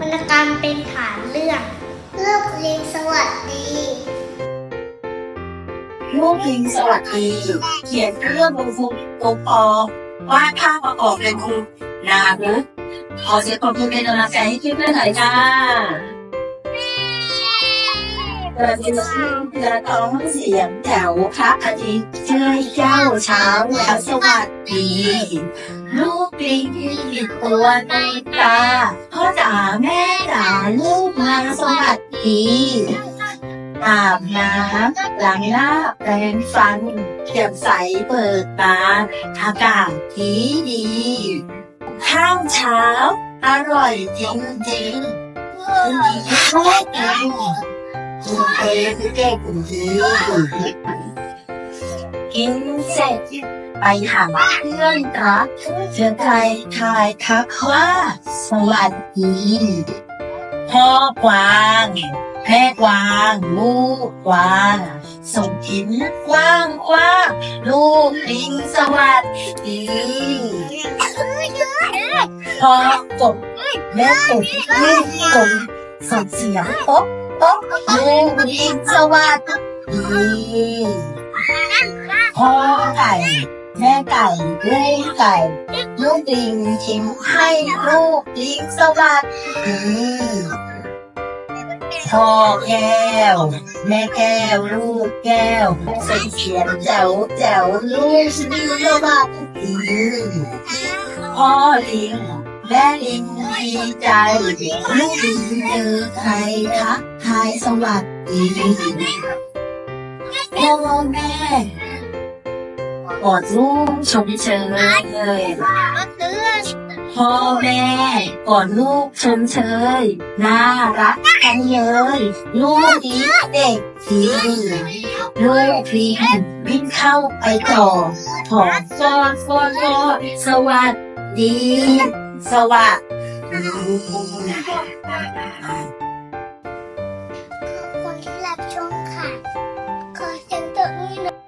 วรรณกรรมเป็นฐานเรื่องลูกลิงสวัสดีลูกลิงสวัสดีเขียนเรื่องบนคุณโอปอวาดภาพประกอบเป็นคุณนารุขอเสียงปรบมือเป็นกำลังใจให้เพื่อนหน่อยจ้า เราจะจะต้องเสียงแถวพระอาทิตย์เจ้ยเจ้าเช้าแล้วสวัสดีลูกลิงตัวในตาพ่อจ๋าแม่จ๋าลูกมาสวัสดีอาบน้ำล้างหน้าแปรงฟันเก็บใสเปิดตาอากาศดีดีข้าวเช้า อร่อยจริงจริงๆคืนนี้แม่ คุณเองเก่งจริงกินเสร็จไปหาเพื่อนรักเจอใครทายทักว่าสวัสดีพ่อกวางแม่กวางลูกกวางส่งยิ้มกว้างกว้างลูกลิงสวัสดีพอกบแม่กบลูกกบส่งเสียงป๊อกป๊อก ลูกลิงสวัสดีพ่อไก่ แม่ไก่ลูกไก่ ลูกลิงทิ้มให้ลูกลิงสวัสดีพ่อแก้ว แม่แก้วลูกแก้วเส่งเสียงแจ๋วแจ๋วลูกสนิทสวัสดีพ่อลิง แม่ลิงดีใจลูกลิงเจอใครทักทายสวัสดีพ่อแม่กอดลูกชมเชยเลยพ่อแม่กอนลูกชมเชยน่ารักกันเลยลูกดีเด็กดีลูกพีนวิ่งเข้าไปต่อถอดฟอนฟอนฟอสวัสดี สวัสดีคนที่รับชมค่ะ ขอเสียงตัวนี้หน่อย